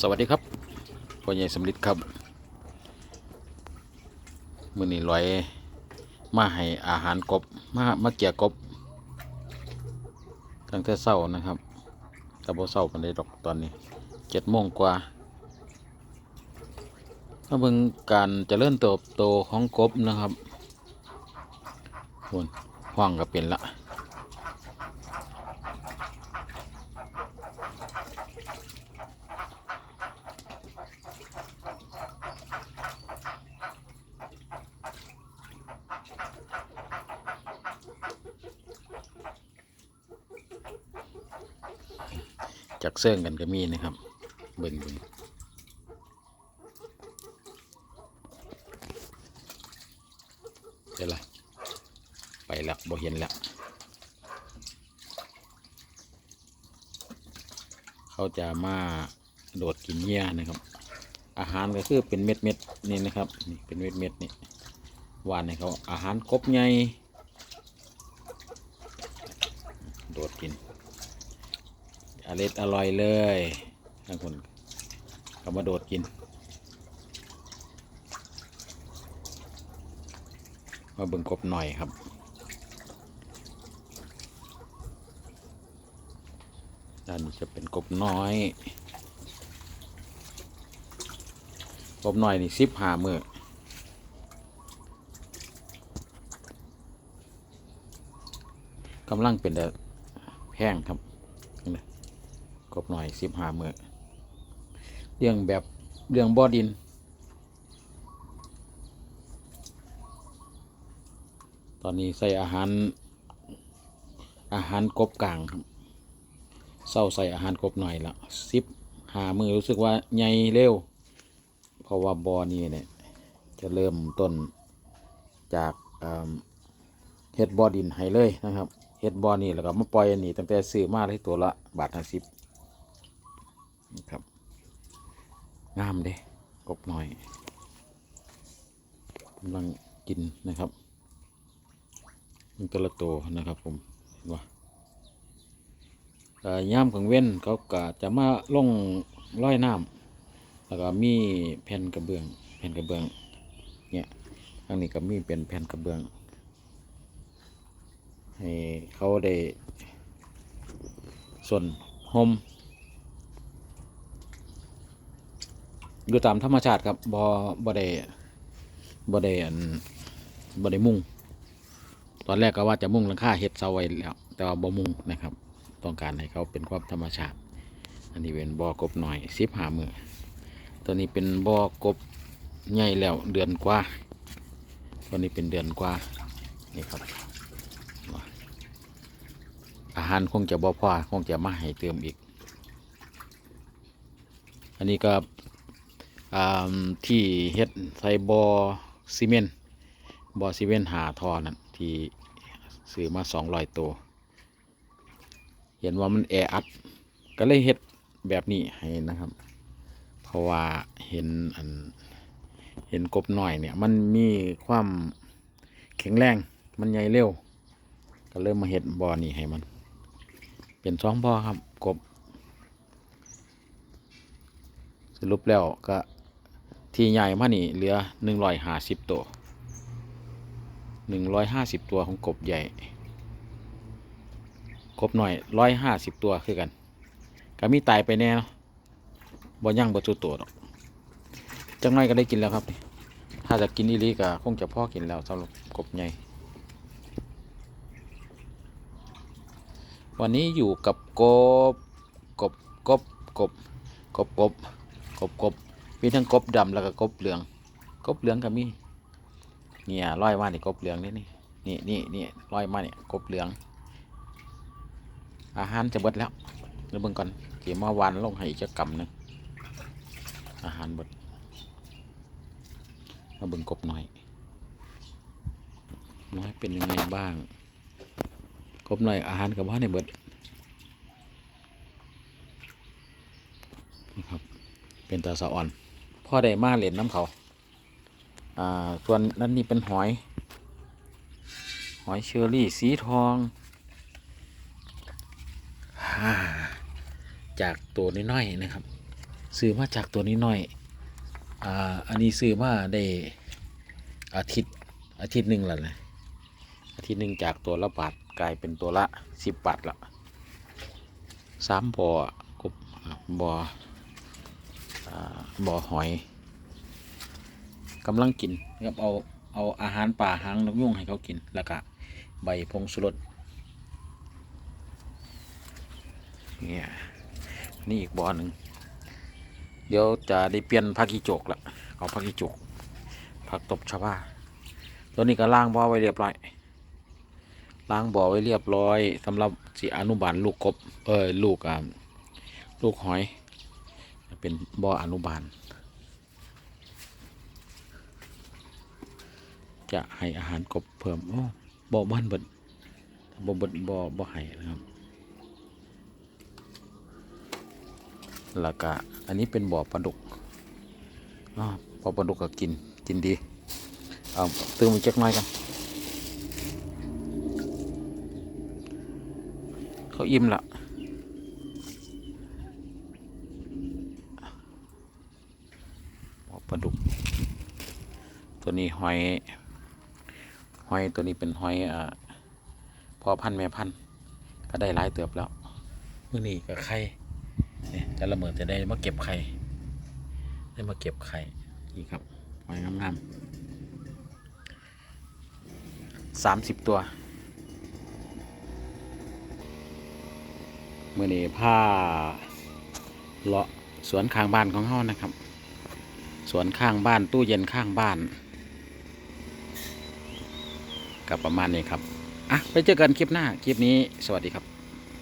สวัสดีครับพ่อใหญ่สำลิดครับมือนี้ลอยมาให้อาหารกบมามาเกี่ยกบ ตั้งแต่เช้านะครับแต่พอเช้าปันได้ดอกตอนนี้เจ็ดโมงกว่ามาเบิ่งการเจริญเติบโตของกบนะครับหุ่นห้องก็เป็นละ จากเสื่องกันก็มีนะครับ เบิ่งเบิ่งเดี๋ยวละไปละบ่เห็นละเขาจะมาโดดกินเหยื่อนะครับ อาหารก็คือเป็นเม็ดเม็ดนี่นะครับนี่เป็นเม็ดเม็ดนี่หวานให้เขาอาหารกบใหญ่โดดกิน อร่อยอร่อยเลยทั้งคนก็มาโดดกิน มาเบิ่งกบหน่อยครับด้านนี้จะเป็นกบน้อย กบน้อยนี่สิบหามือกำลังเป็นแต่แพงครับ กบหน่อยสิบห้ามือเรื่องแบบเรื่องบ่อดิน ตอนนี้ใส่อาหาร อาหารกบกลางครับเศร้าใส่อาหารกบหน่อยละสิบหามือรู้สึกว่าใหญ่เร็ว เพราะว่าบ่อนี้เนี่ยจะเริ่มต้นจากเฮ็ดบ่อดินให้เลยนะครับเฮ็ดบ่อนี้แล้วก็มาปล่อยอันนี้ตั้งแต่ซื้อมาได้ตัวละบาทห้าสิบ นะครับงามเด้กบหน่อยกำลังกินนะครับมันตัวละตัวนะครับผมเห็นว่าย่ามของเว้นเขาก็จะมาลงร้อยน้ำแล้วก็มีแผ่นกระเบื้องแผ่นกระเบื้องเนี่ยทางนี้ก็มีเป็นแผ่นกระเบื้องให้เขาได้ส่วนห่ม อยู่ตามธรรมชาติครับบ่บ่ได้บ่ได้อันบ่ได้มุ่ง ตอนแรกก็ว่าจะมุ่งหลังคาเฮ็ดเสาไว้แล้ว แต่ว่าบ่มุ่งนะครับ ต้องการให้เขาเป็นความธรรมชาติ อันนี้เป็นบ่อกบหน่อยสิบหามือตัวนี้เป็นบ่อกบใหญ่แล้วเดือนกว่าตัวนี้เป็นเดือนกว่านี่ครับอาหารคงจะบ่พอคงจะมาให้เติมอีก อันนี้ก็ ที่เฮ็ดใส่บอซีเมนต์บอซีเมนต์หาทอนั่นที่ซื้อมาสองร้อยตัว เห็นว่ามันแออัด ก็เลยเฮ็ดแบบนี้ให้นะครับ เพราะว่าเห็นอันเห็นกบหน่อยเนี่ย มันมีความแข็งแรง มันใหญ่เร็ว ก็เริ่มมาเฮ็ดบอนี่ให้มัน เป็นสองบอครับกบ สรุปแล้วก็ ที่ใหญ่มานี่เหลือหนึ่งร้อยห้าสิบตัวหนึ่งร้อยห้าสิบตัวของกบใหญ่ กบหน่อยร้อยห้าสิบตัวคือกันก็มีตายไปแน่เนาะบ่ย่างบ่จุตัวหรอกจังไรก็ได้กินแล้วครับ ถ้าจะกินอีลีก็คงจะพ่อกินแล้วสำหรับกบใหญ่ วันนี้อยู่กับกบ กบ กบ กบ กบ กบ กบ กบ มีทั้งกบดำแล้วก็กบเหลือง กบเหลืองก็มีเนี่ยร้อยมานี่กบเหลืองนี่นี่นี่นี่นี่ร้อยมาเนี่ยกบเหลือง อาหารจะเบิดแล้วเดี๋ยวเบิ่งก่อนเกี่ยวมาวันลงให้อีกจะกำหนึงอาหารเบิดมาเบิ่งกบหน่อยน้อยเป็นยังไงบ้างกบหน่อยอาหารกับว่าในเบิดนะครับ เป็นตาสะอ่อน พ่อได้มาเหรียญน้ำเขาอ่าส่วนนั้นนี่เป็นหอย หอยเชอรี่สีทองาจากตัวน้อยๆนะครับซื้อมาจากตัวนี้หน่อยอ่าอันนี้ซื้อมาได้อาทิตย์อาทิตย์หนึ่งแล้วนะอาทิตย์หนึ่งจากตัวละบาทกลายเป็นตัวละสิบบาทละสามบ่อกบบ่ออ่า บ่อหอยกำลังกินครับเอาเอาอาหารป่าหางนกยุงให้เขากินแล้วก็ใบพงสุรสเนี่ยนี่อีกบ่อหนึ่งเดี๋ยวจะได้เปลี่ยนผักกีโจกละเอาผักกีโจกผักตบชาวาตัวนี้ก็ล้างบ่อไว้เรียบร้อยล้างบ่อไว้เรียบร้อยสำหรับสีอนุบาลลูกกบเอ้ยลูกอ่าลูกหอย เป็นบ่ออนุบาล จะให้อาหารกบเพิ่มโอ้บ่อบ้านเบิดบ่เบิดบ่บ่ให้นะครับแล้วก็อันนี้เป็นบ่อปลาดุกอ๋อบ่อปลาดุกก็กินกินดีเอาตื่มอีกจักหน่อยกันเขาอิ่มละบ่อ ปลาดุก ตัวนี้หอย หอยตัวนี้เป็นหอยอ่าพอพันแม่พันก็ได้หลายเติบแล้วมื่อนี้ก็ไข่เนี่ยจะละเมิดจะได้มาเก็บไข่ได้มาเก็บไข่นี่ครับหอยงามๆสามสิบตัวเมื่อนี้ผ้าเลาะสวนข้างบ้านของเขานะครับ สวนข้างบ้านตู้เย็นข้างบ้านกับประมาณนี้ครับ อะ ไปเจอกันคลิปหน้า คลิปนี้สวัสดีครับ